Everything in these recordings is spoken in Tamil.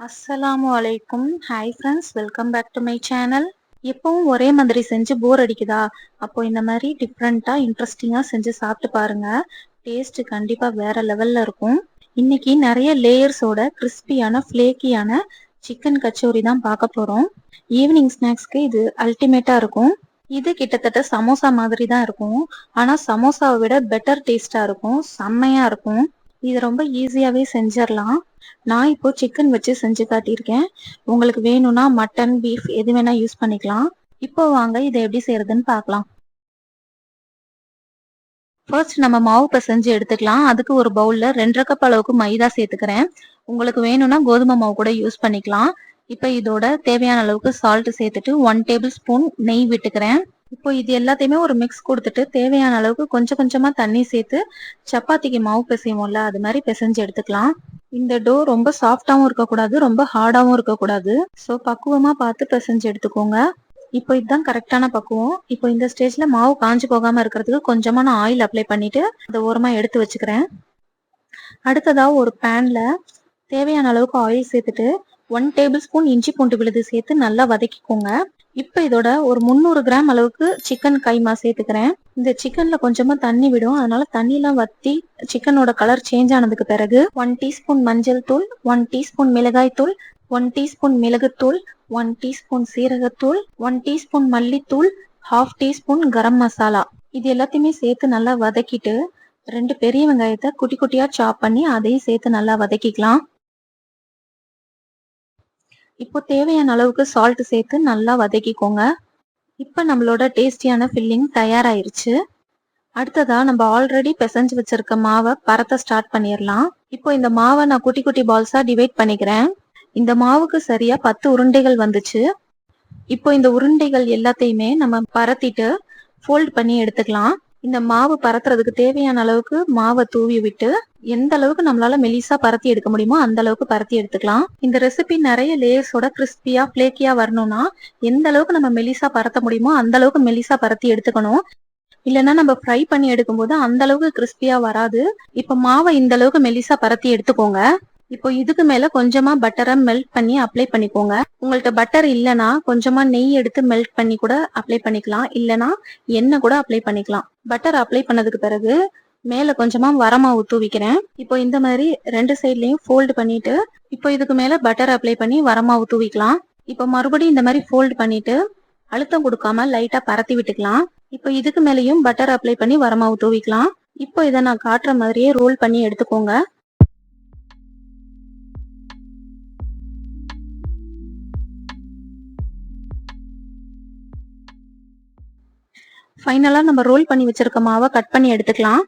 அஸ்ஸலாமு அலைக்கும். Hi friends welcome back to my channel எப்பவும் ஒரே மாதிரி செஞ்சு போர் அடிக்குதா? அப்போ இந்த மாதிரி டிஃப்ரெண்ட்டாக இன்ட்ரெஸ்டிங்காக செஞ்சு சாப்பிட்டு பாருங்க. டேஸ்ட் கண்டிப்பாக வேற லெவலில் இருக்கும். இன்னைக்கு நிறைய லேயர்ஸோட கிறிஸ்பியான ஃப்ளேக்கியான சிக்கன் கச்சோரி தான் பார்க்க போகிறோம் ஈவினிங் ஸ்நாக்ஸ்க்கு இது அல்டிமேட்டாக இருக்கும். இது கிட்டத்தட்ட சமோசா மாதிரி தான் இருக்கும். ஆனால் சமோசாவை விட பெட்டர் டேஸ்டாக இருக்கும். செம்மையாக இருக்கும். இது ரொம்ப ஈஸியாகவே செஞ்சிடலாம் நான் இப்போ சிக்கன் வச்சு செஞ்சு காட்டியிருக்கேன். உங்களுக்கு வேணும்னா மட்டன் பீஃப் எது வேணா யூஸ் பண்ணிக்கலாம். இப்போ வாங்க இதை எப்படி செய்யறதுன்னு பார்க்கலாம். ஃபர்ஸ்ட் நம்ம மாவு பிசைஞ்சு எடுத்துக்கலாம். அதுக்கு ஒரு பவுல்ல ரெண்டரை கப் அளவுக்கு மைதா சேர்த்துக்கிறேன். உங்களுக்கு வேணும்னா கோதுமை மாவு கூட யூஸ் பண்ணிக்கலாம். இப்போ இதோட தேவையான அளவுக்கு சால்ட் சேர்த்துட்டு ஒன் டேபிள் ஸ்பூன் நெய் விட்டுக்கிறேன். இப்போ இது எல்லாத்தையுமே ஒரு மிக்ஸ் கொடுத்துட்டு தேவையான அளவுக்கு கொஞ்சம் கொஞ்சமா தண்ணி சேர்த்து சப்பாத்திக்கு மாவு பிசைவோம்ல அது மாதிரி பிசைஞ்சு எடுத்துக்கலாம். இந்த டோ ரொம்ப சாஃப்டாவும் இருக்கக்கூடாது ரொம்ப ஹார்டாவும் இருக்கக்கூடாது. ஸோ பக்குவமா பார்த்து பிசைஞ்சு எடுத்துக்கோங்க. இப்போ இதுதான் கரெக்டான பக்குவம். இப்போ இந்த ஸ்டேஜ்ல மாவு காஞ்சு போகாம இருக்கிறதுக்கு கொஞ்சமா நான் ஆயில் அப்ளை பண்ணிட்டு அதை ஓரமா எடுத்து வச்சுக்கிறேன். அடுத்ததா ஒரு பேன்ல தேவையான அளவுக்கு ஆயில் சேர்த்துட்டு ஒன் டேபிள் ஸ்பூன் இஞ்சி பூண்டு விழுது சேர்த்து நல்லா வதக்கிக்கோங்க. இப்போ இதோட ஒரு முந்நூறு கிராம் அளவுக்கு சிக்கன் கைமா சேர்த்துக்கிறேன். இந்த சிக்கன்ல கொஞ்சமா தண்ணி விடும். அதனால தண்ணியெல்லாம் வத்தி சிக்கனோட கலர் சேஞ்ச் ஆனதுக்கு பிறகு ஒன் டீஸ்பூன் மஞ்சள் தூள் ஒன் டீஸ்பூன் மிளகாய் தூள் ஒன் டீஸ்பூன் மிளகுத்தூள் ஒன் டீஸ்பூன் சீரகத்தூள் ஒன் டீஸ்பூன் மல்லித்தூள் ஹாஃப் டீஸ்பூன் கரம் மசாலா. இது எல்லாத்தையுமே சேர்த்து நல்லா வதக்கிட்டு ரெண்டு பெரிய வெங்காயத்தை குட்டி குட்டியா சாப் பண்ணி அதையும் சேர்த்து நல்லா வதக்கிக்கலாம். இப்போ தேவையான அளவுக்கு சால்ட் சேர்த்து நல்லா வதக்கிக்கோங்க. இப்போ நம்மளோட டேஸ்டியான ஃபில்லிங் தயாராயிருச்சு. அடுத்ததா நம்ம ஆல்ரெடி பிசைஞ்சு வச்சிருக்க மாவை பரத்த ஸ்டார்ட் பண்ணிடலாம் இப்போ இந்த மாவை நான் குட்டி குட்டி பால்ஸா டிவைட் பண்ணிக்கிறேன். இந்த மாவுக்கு சரியா பத்து உருண்டைகள் வந்துச்சு. இப்போ இந்த உருண்டைகள் எல்லாத்தையுமே நம்ம பரத்திட்டு ஃபோல்ட் பண்ணி எடுத்துக்கலாம். இந்த மாவு பரத்துறதுக்கு தேவையான அளவுக்கு மாவை தூவி விட்டு எந்த அளவுக்கு நம்மளால மெலிசா பரத்தி எடுக்க முடியுமோ அந்த அளவுக்கு பரத்தி எடுத்துக்கலாம். இந்த ரெசிபி நிறைய லேயர்ஸோட கிறிஸ்பியா பிளேக்கியா வரணும்னா எந்த அளவுக்கு நம்ம மெலிசா பரத்த முடியுமோ அந்த அளவுக்கு மெலிசா பரத்தி எடுத்துக்கணும். இல்லைன்னா நம்ம ஃப்ரை பண்ணி எடுக்கும்போது அந்த அளவுக்கு கிறிஸ்பியா வராது. இப்ப மாவை இந்த அளவுக்கு மெலிசா பரத்தி எடுத்துக்கோங்க. இப்போ இதுக்கு மேல கொஞ்சமா பட்டரை மெல்ட் பண்ணி அப்ளை பண்ணிக்கோங்க. உங்கள்ட்ட பட்டர் இல்லைன்னா கொஞ்சமா நெய் எடுத்து மெல்ட் பண்ணி கூட அப்ளை பண்ணிக்கலாம். இல்லைன்னா எண்ணெய் கூட அப்ளை பண்ணிக்கலாம். பட்டர் அப்ளை பண்ணதுக்கு பிறகு மேல கொஞ்சமா வரமாவு தூவிக்கிறேன். இப்போ இந்த மாதிரி ரெண்டு சைட்லயும் ஃபோல்டு பண்ணிட்டு இப்போ இதுக்கு மேல பட்டர் அப்ளை பண்ணி வரமாவு தூவிக்கலாம். இப்போ மறுபடியும் இந்த மாதிரி ஃபோல்டு பண்ணிட்டு அழுத்தம் கொடுக்காம லைட்டா பரத்தி விட்டுக்கலாம். இப்போ இதுக்கு மேலேயும் பட்டர் அப்ளை பண்ணி வரமாவு தூவிக்கலாம். இப்போ இதை நான் காட்டுற மாதிரியே ரோல் பண்ணி எடுத்துக்கோங்க. ஃபைனலாக நம்ம ரோல் பண்ணி வச்சிருக்க மாவை கட் பண்ணி எடுத்துக்கலாம்.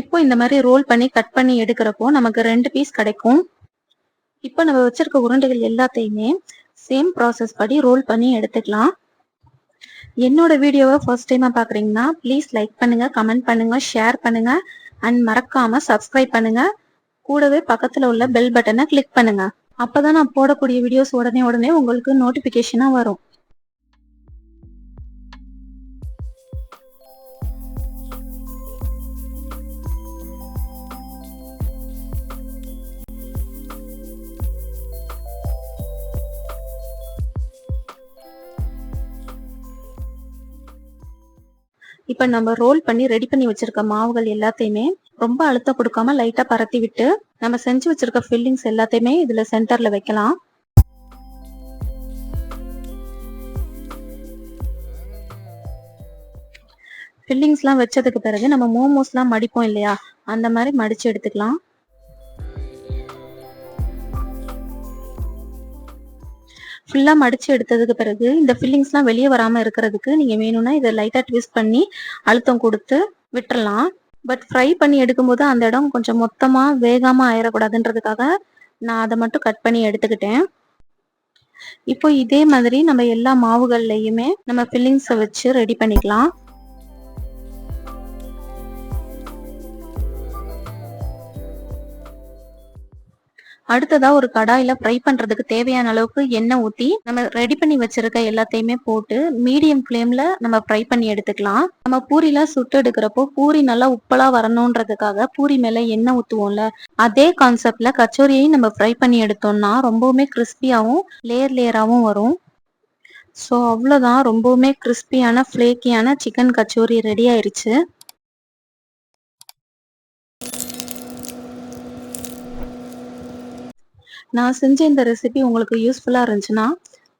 இப்போ இந்த மாதிரி ரோல் பண்ணி கட் பண்ணி எடுக்கிறப்போ நமக்கு ரெண்டு பீஸ் கிடைக்கும். இப்போ நம்ம வச்சிருக்க உருண்டைகள் எல்லாத்தையுமே சேம் ப்ராசஸ் படி ரோல் பண்ணி எடுத்துக்கலாம். என்னோட வீடியோவை ஃபர்ஸ்ட் டைமாக பார்க்குறீங்கன்னா ப்ளீஸ் லைக் பண்ணுங்கள் கமெண்ட் பண்ணுங்கள் ஷேர் பண்ணுங்கள் அண்ட் மறக்காமல் சப்ஸ்கிரைப் பண்ணுங்கள் கூடவே பக்கத்தில் உள்ள பெல் பட்டனை கிளிக் பண்ணுங்கள் அப்போ தான் நான் போடக்கூடிய வீடியோஸ் உடனே உடனே உங்களுக்கு நோட்டிஃபிகேஷனாக வரும். இப்போ நம்ம ரோல் பண்ணி ரெடி பண்ணி வச்சிருக்க மாவுகள் எல்லாத்தையுமே ரொம்ப அழுத்தம் கொடுக்காம லைட்டா பரத்தி விட்டு நம்ம செஞ்சு வச்சிருக்க ஃபில்லிங்ஸ் எல்லாத்தையுமே இதுல சென்டர்ல வைக்கலாம். ஃபில்லிங்ஸ்லாம் வச்சதுக்கு பிறகு நம்ம மோமோஸ்லாம் மடிப்போம் இல்லையா? அந்த மாதிரி மடிச்சு எடுத்துக்கலாம். ஃபுல்லாக மடிச்சு எடுத்ததுக்கு பிறகு இந்த ஃபில்லிங்ஸ்லாம் வெளியே வராமல் இருக்கிறதுக்கு நீங்கள் வேணும்னா இதை லைட்டாக ட்விஸ்ட் பண்ணி அழுத்தம் கொடுத்து விட்டுறலாம். பட் ஃப்ரை பண்ணி எடுக்கும்போது அந்த இடம் கொஞ்சம் மொத்தமாக வேகமாக ஆயிடக்கூடாதுன்றதுக்காக நான் அதை மட்டும் கட் பண்ணி எடுத்துக்கிட்டேன். இப்போ இதே மாதிரி நம்ம எல்லா மாவுகள்லையுமே நம்ம ஃபில்லிங்ஸை வச்சு ரெடி பண்ணிக்கலாம். அடுத்ததா ஒரு கடாயில ஃப்ரை பண்றதுக்கு தேவையான அளவுக்கு எண்ணெய் ஊத்தி நம்ம ரெடி பண்ணி வச்சிருக்க எல்லாத்தையுமே போட்டு மீடியம் ஃப்ளேம்ல நம்ம ஃப்ரை பண்ணி எடுத்துக்கலாம். நம்ம பூரில சுட்டு எடுக்கிறப்போ பூரி நல்லா உப்பலா வரணுன்றதுக்காக பூரி மேல எண்ணெய் ஊத்துவோம்ல அதே கான்செப்ட்ல கச்சோரியையும் நம்ம ஃப்ரை பண்ணி எடுத்தோம்னா ரொம்பவுமே கிறிஸ்பியாவும் லேயர் லேயராகவும் வரும். ஸோ அவ்வளோதான் ரொம்பவுமே கிறிஸ்பியான ஃப்ளேக்கியான சிக்கன் கச்சோரி ரெடி ஆயிடுச்சு நான் செஞ்ச இந்த ரெசிபி உங்களுக்கு யூஸ்ஃபுல்லாக இருந்துச்சுன்னா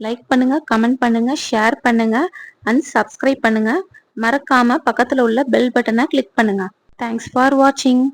லைக் பண்ணுங்க கமெண்ட் பண்ணுங்க ஷேர் பண்ணுங்க அண்ட் சப்ஸ்கிரைப் பண்ணுங்க. மறக்காம பக்கத்தில் உள்ள பெல் பட்டனை கிளிக் பண்ணுங்க. தேங்க்ஸ் ஃபார் வாட்சிங்